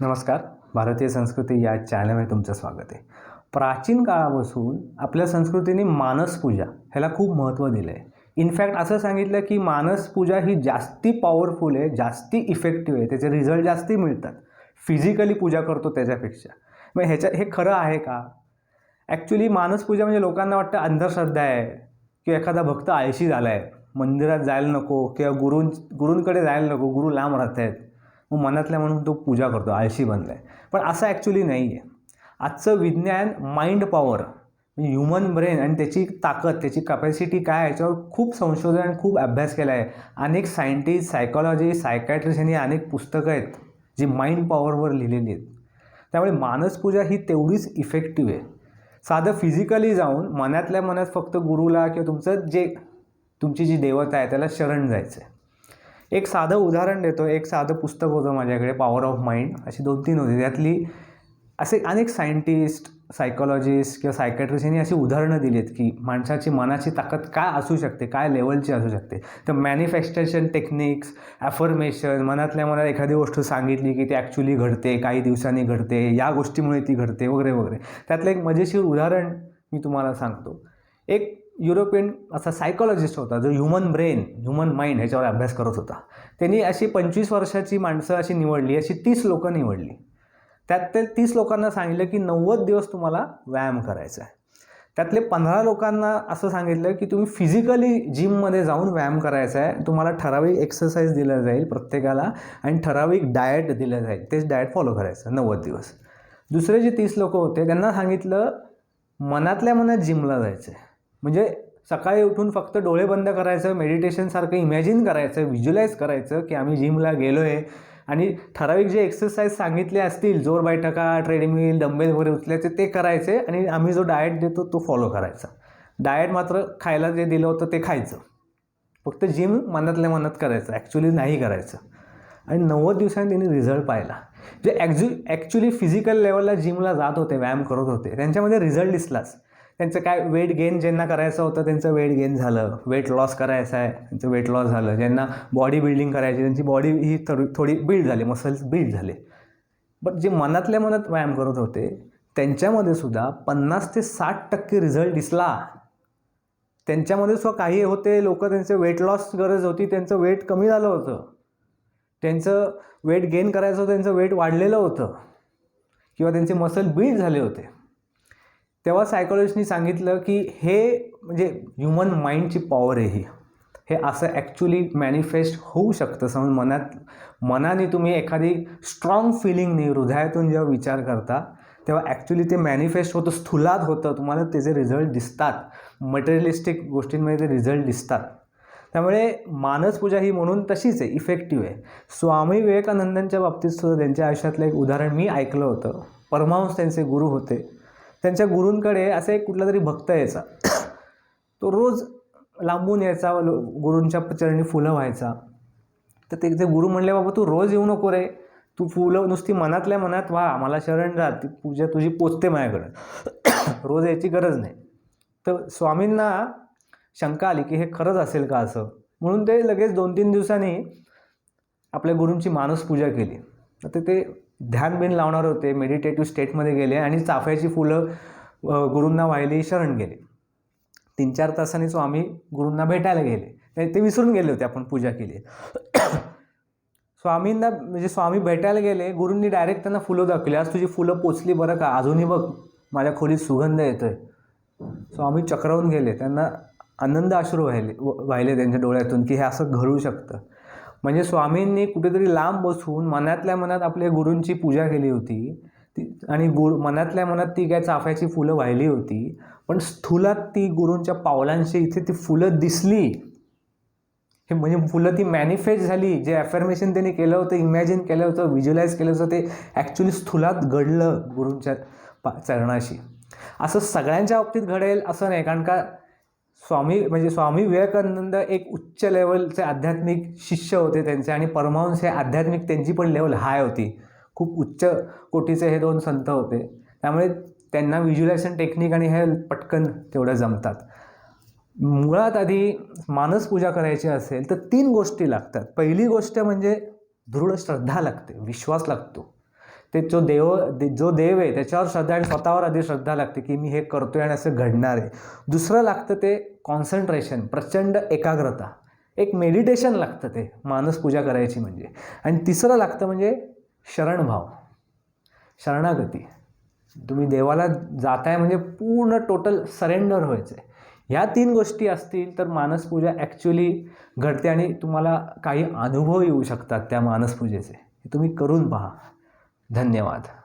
नमस्कार. भारतीय संस्कृती या चॅनलमध्ये तुमचं स्वागत आहे. प्राचीन काळापासून आपल्या संस्कृतीने मानसपूजा ह्याला खूप महत्त्व दिलं आहे इनफॅक्ट असं सांगितलं की मानसपूजा ही जास्ती पॉवरफुल आहे जास्ती इफेक्टिव्ह आहे त्याचे रिझल्ट जास्ती मिळतात. फिजिकली पूजा करतो त्याच्यापेक्षा. मग ह्याच्या हे खरं आहे का? ॲक्च्युली मानसपूजा म्हणजे लोकांना वाटतं अंधश्रद्धा आहे किंवा एखादा भक्त आळशी झाला आहे मंदिरात जायला नको किंवा गुरूं गुरूंकडे जायला नको गुरु लांब राहत आहेत मग मनातल्या म्हणून तो पूजा करतो आळशी बनला आहे पण असं ॲक्च्युली नाही आहे आजचं विज्ञान माइंड पॉवर म्हणजे ह्युमन ब्रेन आणि त्याची ताकद त्याची कपॅसिटी काय याच्यावर खूप संशोधन आणि खूप अभ्यास केला आहे. अनेक सायंटिस्ट सायकॉलॉजी सायकॅट्रिस्ट यांनी अनेक पुस्तकं आहेत जी माइंड पॉवरवर लिहिलेली आहेत. त्यामुळे मानसपूजा ही तेवढीच इफेक्टिव्ह आहे. साधं फिजिकली जाऊन मनातल्या मनात फक्त गुरुला किंवा तुमचं जे तुमची जी देवता आहे त्याला शरण जायचं आहे एक साधं उदाहरण देतो एक साधं पुस्तक होतं माझ्याकडे पॉवर ऑफ माइंड अशी दोन तीन होती. त्यातली असे अनेक सायंटिस्ट सायकोलॉजिस्ट किंवा सायकॅट्रिस्ट यांनी अशी उदाहरणं दिली आहेत की माणसाची मनाची ताकद काय असू शकते काय लेवलची असू शकते. तर मॅनिफेस्टेशन टेक्निक्स ॲफर्मेशन मनातल्या मनात एखादी गोष्ट सांगितली की ती ॲक्च्युली घडते काही दिवसांनी घडते या गोष्टीमुळे ती घडते वगैरे वगैरे. त्यातलं एक मजेशीर उदाहरण मी तुम्हाला सांगतो. एक युरोपियन असा सायकोलॉजिस्ट होता जो ह्युमन ब्रेन ह्युमन माइंड ह्याच्यावर अभ्यास करत होता. त्यांनी अशी पंचवीस वर्षाची माणसं अशी निवडली अशी तीस लोकं निवडली. त्यात ते तीस लोकांना सांगितलं की नव्वद दिवस तुम्हाला व्यायाम करायचा आहे. त्यातले पंधरा लोकांना असं सांगितलं की तुम्ही फिजिकली जिममध्ये जाऊन व्यायाम करायचा आहे तुम्हाला ठराविक एक्सरसाइज दिल्या जाईल प्रत्येकाला आणि ठराविक डाएट दिलं जाईल. तेच डाएट फॉलो करायचं नव्वद दिवस. दुसरे जे तीस लोक होते त्यांना सांगितलं मनातल्या मनात जिमला जायचं आहे म्हणजे सकाळी उठून फक्त डोळे बंद करायचं मेडिटेशनसारखं इमॅजिन करायचं व्हिज्युलाइज करायचं की आम्ही जिमला गेलो आहे आणि ठराविक जे एक्सरसाइज सांगितले असतील जोर बैठका ट्रेडमिल डंबेल वगैरे उचलायचे ते करायचे आणि आम्ही जो डाएट देतो तो फॉलो करायचा. डाएट मात्र खायला जे दिलं होतं ते खायचं. फक्त जिम मनातल्या मनात करायचं ॲक्च्युली नाही करायचं. आणि नव्वद दिवसांनी त्यांनी रिझल्ट पाहिला. जे ॲक्झु ॲक्च्युली फिजिकल लेवलला जिमला जात होते व्यायाम करत होते त्यांच्यामध्ये रिझल्ट दिसलाच. त्यांचं काय वेट गेन ज्यांना करायचं होतं त्यांचं वेट गेन झालं. वेट लॉस करायचं आहे त्यांचं वेट लॉस झालं. ज्यांना बॉडी बिल्डिंग करायची त्यांची बॉडी ही थोडी थोडी बिल्ड झाली मसल्स बिल्ड झाले. बट जे मनातल्या मनात व्यायाम करत होते त्यांच्यामध्ये सुद्धा पन्नास ते साठ टक्के रिझल्ट दिसला. त्यांच्यामध्ये सुद्धा काही होते लोक त्यांचे वेट लॉस गरज होती त्यांचं वेट कमी झालं होतं. त्यांचं वेट गेन करायचं होतं त्यांचं वेट वाढलेलं होतं. किंवा त्यांचे मसल बिल्ड झाले होते. तेव्हा सायकोलॉजिस्टनी सांगितलं की हे म्हणजे ह्युमन माइंडची पॉवर आहे ही. हे असं ॲक्च्युली मॅनिफेस्ट होऊ शकतं. समज मनात मनाने तुम्ही एखादी स्ट्रॉंग फिलिंगने हृदयातून जेव्हा विचार करता तेव्हा ॲक्च्युली ते मॅनिफेस्ट होतं स्थूलात होतं. तुम्हाला त्याचे रिझल्ट दिसतात. मटेरियलिस्टिक गोष्टींमध्ये ते रिझल्ट दिसतात. त्यामुळे मानसपूजा ही म्हणून तशीच आहे इफेक्टिव्ह आहे. स्वामी विवेकानंदांच्या बाबतीत सुद्धा त्यांच्या आयुष्यातलं एक उदाहरण मी ऐकलं होतं. परमहंस त्यांचे गुरु होते. त्यांच्या गुरूंकडे असा एक कुठला तरी भक्त यायचा. तो रोज लांबून यायचा गुरूंच्या चरणी फुलं व्हायचा. तर ते ते गुरु म्हणले बाबा तू रोज येऊ नको रे. तू फुलं नुसती मनातल्या मनात वा मला शरण राहा. ती पूजा तुझी पोचते माझ्याकडं. रोज यायची गरज नाही. तर स्वामींना शंका आली की हे खरंच असेल का असं? म्हणून ते लगेच दोन तीन दिवसांनी आपल्या गुरूंची मानस पूजा केली. तर ते ध्यान बिन लावणार होते मेडिटेटिव्ह स्टेटमध्ये गेले आणि चाफ्याची फुलं गुरूंना वाहिली शरण गेले. तीन चार तासांनी स्वामी गुरूंना भेटायला गेले. ते विसरून गेले होते आपण पूजा केली. स्वामींना म्हणजे स्वामी भेटायला गेले गुरूंनी डायरेक्ट त्यांना फुलं दाखवली. आज तुझी फुलं पोचली बरं का? अजूनही बघ माझ्या खोलीत सुगंध येतोय. स्वामी चक्रावून गेले. त्यांना आनंद अश्रू वाहिले वाहिले त्यांच्या डोळ्यातून की हे असं घडू शकतं. म्हणजे स्वामींनी कुठेतरी लांब बसून मनातल्या मनात आपल्या गुरूंची पूजा केली होती. ती आणि गुरु मनातल्या मनात ती काय चाफ्याची फुलं वाहिली होती. पण स्थूलात ती गुरूंच्या पावलांशी इथे ती फुलं दिसली. हे म्हणजे फुलं ती मॅनिफेस्ट झाली. जे ॲफर्मेशन त्यांनी केलं होतं इमॅजिन केलं होतं व्हिज्युलाइज केलं होतं ते ॲक्च्युली स्थूलात घडलं गुरूंच्या पा चरणाशी. असं सगळ्यांच्या बाबतीत घडेल असं नाही. कारण का स्वामी म्हणजे स्वामी विवेकानंद एक उच्च लेवलचे आध्यात्मिक शिष्य होते त्यांचे आणि परमहंस हे आध्यात्मिक त्यांची पण लेवल हाय होती. खूप उच्च कोटीचे हे दोन संत होते. त्यामुळे त्यांना व्हिज्युलायझेशन टेक्निक आणि हे पटकन तेवढं जमतात. मुळात आधी मानस पूजा करायची असेल तर तीन गोष्टी लागतात. पहिली गोष्ट म्हणजे दृढ श्रद्धा लागते विश्वास लागतो. ते जो देव दे- जो देव आहे त्याच्यावर श्रद्धा आणि स्वतःवर आधी श्रद्धा लागते की मी हे करतोय आणि असं घडणार आहे. दुसरं लागतं ते कॉन्सन्ट्रेशन प्रचंड एकाग्रता. एक मेडिटेशन लागतं ते मानस पूजा करायची म्हणजे. आणि तिसरं लागतं म्हणजे शरणभाव शरणागती. तुम्ही देवाला जाताय म्हणजे पूर्ण टोटल सरेंडर व्हायचं आहे ह्या तीन गोष्टी असतील तर मानसपूजा ॲक्च्युली घडते आणि तुम्हाला काही अनुभव येऊ शकतात त्या मानसपूजेचे तुम्ही करून पहा. धन्यवाद.